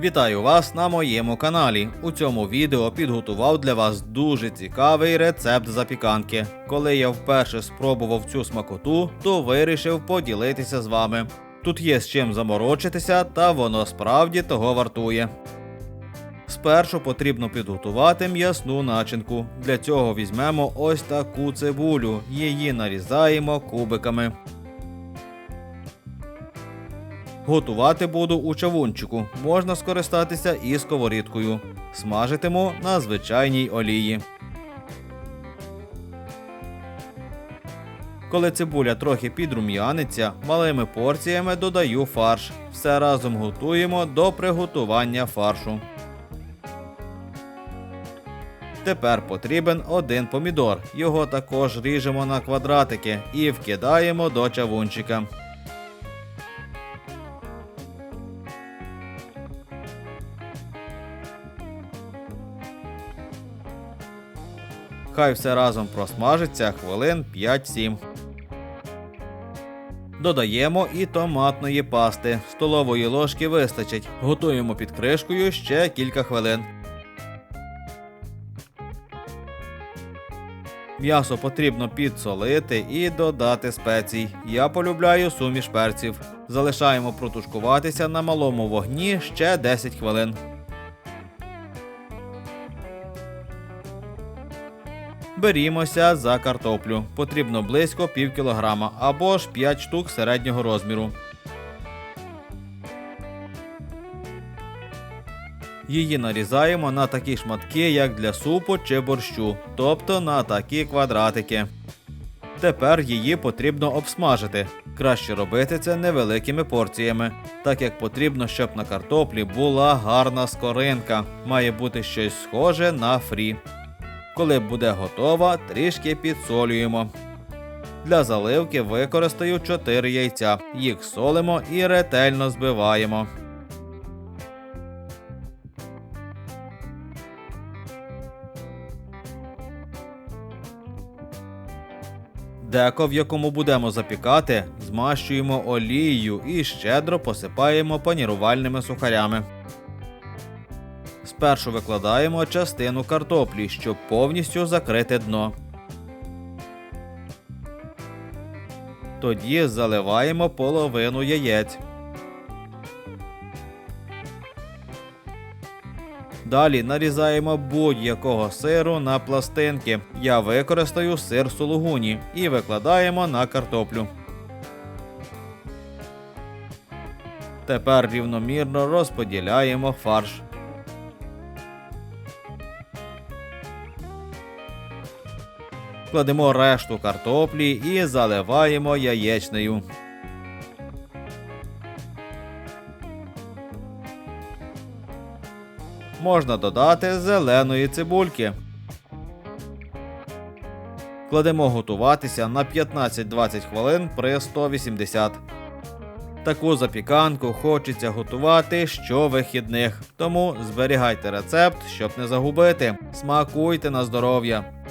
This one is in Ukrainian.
Вітаю вас на моєму каналі. У цьому відео підготував для вас дуже цікавий рецепт запіканки. Коли я вперше спробував цю смакоту, то вирішив поділитися з вами. Тут є з чим заморочитися, та воно справді того вартує. Спершу потрібно підготувати м'ясну начинку. Для цього візьмемо ось таку цибулю. Її нарізаємо кубиками. Готувати буду у чавунчику. Можна скористатися і сковорідкою. Смажитиму на звичайній олії. Коли цибуля трохи підрум'яниться, малими порціями додаю фарш. Все разом готуємо до приготування фаршу. Тепер потрібен один помідор. Його також ріжемо на квадратики і вкидаємо до чавунчика. Хай все разом просмажиться хвилин 5-7. Додаємо і томатної пасти. Столової ложки вистачить. Готуємо під кришкою ще кілька хвилин. М'ясо потрібно підсолити і додати спецій. Я полюбляю суміш перців. Залишаємо протушкуватися на малому вогні ще 10 хвилин. Берімося за картоплю. Потрібно близько пів кілограма або ж 5 штук середнього розміру. Її нарізаємо на такі шматки, як для супу чи борщу, тобто на такі квадратики. Тепер її потрібно обсмажити. Краще робити це невеликими порціями, так як потрібно, щоб на картоплі була гарна скоринка. Має бути щось схоже на фрі. Коли буде готова, трішки підсолюємо. Для заливки використаю 4 яйця. Їх солимо і ретельно збиваємо. Деко, в якому будемо запікати, змащуємо олією і щедро посипаємо панірувальними сухарями. Спершу викладаємо частину картоплі, щоб повністю закрити дно. Тоді заливаємо половину яєць. Далі нарізаємо будь-якого сиру на пластинки. Я використаю сир сулугуні і викладаємо на картоплю. Тепер рівномірно розподіляємо фарш. Кладемо решту картоплі і заливаємо яєчнею. Можна додати зеленої цибульки. Кладемо готуватися на 15-20 хвилин при 180. Таку запіканку хочеться готувати щовихідних, тому зберігайте рецепт, щоб не загубити. Смакуйте на здоров'я.